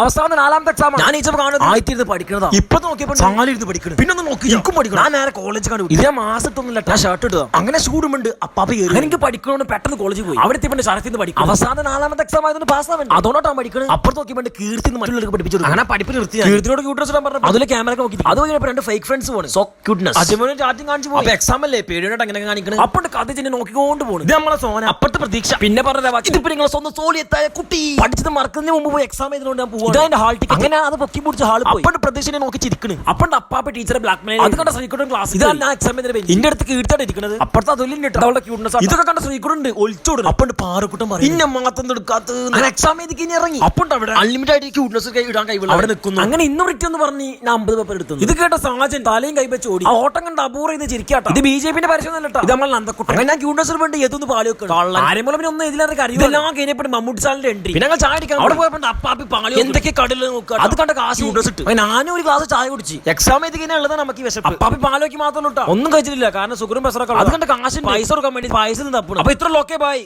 അവസാന നാലാമത്തെ എക്സാം ഞാൻ ഈ കാണുന്നത് ആയിരത്തി ഇരുന്ന് പഠിക്കണതാ. ഇപ്പൊ നോക്കിയപ്പോ ചാലിരുന്ന് പഠിക്കണം. പിന്നെ ഒന്ന് നോക്കി എനിക്കും പഠിക്കണം. ഞാൻ നേരെ കോളേജ് കാണും ഇതേ മാസത്തൊന്നുമില്ല ഞാൻ ഷർട്ട് ഇട്ടതാ അങ്ങനെ ചൂടുമുണ്ട് അപ്പാപ്പ അങ്ങനെ എനിക്ക് പഠിക്കണോണ്ട് പെട്ടെന്ന് കോളേജ് പോയി. അവിടെ പിന്നെ ശരത്തിന് പഠിക്കും അവസാന നാലാമത്തെ എക്സാം ആയതുകൊണ്ട് പാസ് ആവണ്ട? അതുകൊണ്ടാണ് പഠിക്കുന്നത് അപ്പുറത്ത് നോക്കിയപ്പോൾ കീർത്തി മറ്റുള്ളവർക്ക് പഠിപ്പിച്ചു അങ്ങനെ പഠിപ്പ് നിർത്തി കീർത്തിനോട് ക്യൂട്രസ് ഇടാൻ പറഞ്ഞു അതിലെ ക്യാമറ നോക്കി അത് കഴിഞ്ഞപ്പോൾ രണ്ട് ഫേക്ക് ഫ്രണ്ട്സ് പോണ്. സോ ക്യൂട്ട്നെസ് അജമോനും ചാറ്റിംഗ് കാണിച്ചു പോകും എക്സാം അല്ലേ? പേടിയോട്ട് അങ്ങനെ കാണിക്കണം. അപ്പോൾ കഥ ചെന്നെ നോക്കിക്കൊണ്ട് പോണു. ഇത് നമ്മളെ സോന. അപ്പുറത്തെ പ്രതീക്ഷ. പിന്നെ പറഞ്ഞ ഇതിപ്പോ നിങ്ങളെ സ്വന്തം സോളിയെത്തായ കുട്ടി. പഠിച്ചത് മറക്കുന്നതിന് മുമ്പ് പോയി എക്സാം ചെയ്തുകൊണ്ട് ഞാൻ പോവാണ് ഹാൾ ടിക്കറ്റ് അങ്ങനെ അത് പൊക്കി പിടിച്ച ഹാൾ പോയി. അപ്പണ്ട് നോക്കി ചിരിക്കണ്. അപ്പണ്ട് അപ്പാപ്പ ടീച്ചറെ ബ്ലാക്ക് മെയിൽ അത് കണ്ട ശ്രീകുട്ടൻ ക്ലാസ് ഇതാണ് ഞാൻ എക്സാം ചെയ്ത ഇന്റെ അടുത്ത് കീഴ്ത്താണ് ഇരിക്കുന്നത് അപ്പുറത്തെ അതുല്യം കേട്ടോ. അവളുടെ ക്യൂട്ട്നസ് ഇതൊക്കെ കണ്ട ശ്രീകുടുണ്ട് ഒളിച്ചോടുന്നു അപ്പണ്ട് പാറക്കുട്ടം പറയും പിന്നെ മാത്രം എടുക്കാത്ത അങ്ങനെ എക്സാം ഇറങ്ങി. അപ്പുണ്ട് അവിടെ. അൺലിമിറ്റഡ് ആയിട്ട് ക്യൂട്ട്നെസ് ഇടാൻ കൈവില്ല അവിടെ നിൽക്കുന്നു. അങ്ങനെ ഇന്നും പറഞ്ഞ് ഞാൻ അമ്പത് പേപ്പർ എടുത്തു ഇത് കേട്ട സാജൻ തലയും കൈവച്ച് ഓടി. ആ ഓട്ടം കണ്ട് അപൂർവം ഇത് ചിരിക്കാട്ടോ. ഇത് ബി ജെ പിന്റെ ഇത് നമ്മൾ അങ്ങനെ ഞാൻ ക്യൂട്ട്നസ് വേണ്ടി എത്തുന്നു പാലി വെക്കണം. ആരെങ്കിലും പിന്നെ ഒന്നും ഇതിലേക്ക് അറിയില്ല എല്ലാം മമ്മൂട്ടി സാറിന്റെ എൻട്രി പിന്നെ അവിടെ പോയപ്പോൾ അപ്പാപ്പി പാളി എന്തൊക്കെ കടലിൽ നോക്കുക അത് കണ്ട കാശ് ക്യൂട്ട്നസ് ഇട്ട്. അങ്ങനെ ഞാനും ഒരു ഗ്ലാസ് ചായ കുടിച്ച്. എക്സാം എഴുതി കഴിഞ്ഞാൽ നമുക്ക് ഈ വിശപ്പ്. അപ്പാപ്പി പാലോക്കി മാത്രമല്ല ഒന്നും കഴിച്ചിട്ടില്ല. കാരണം സുഗറും പെസറൊക്കെ അത് കണ്ട കാശ് പൈസ കൊടുക്കാൻ വേണ്ടി പൈസ തപ്പണം അപ്പൊ ഇത്ര ലോക്കേ ബായി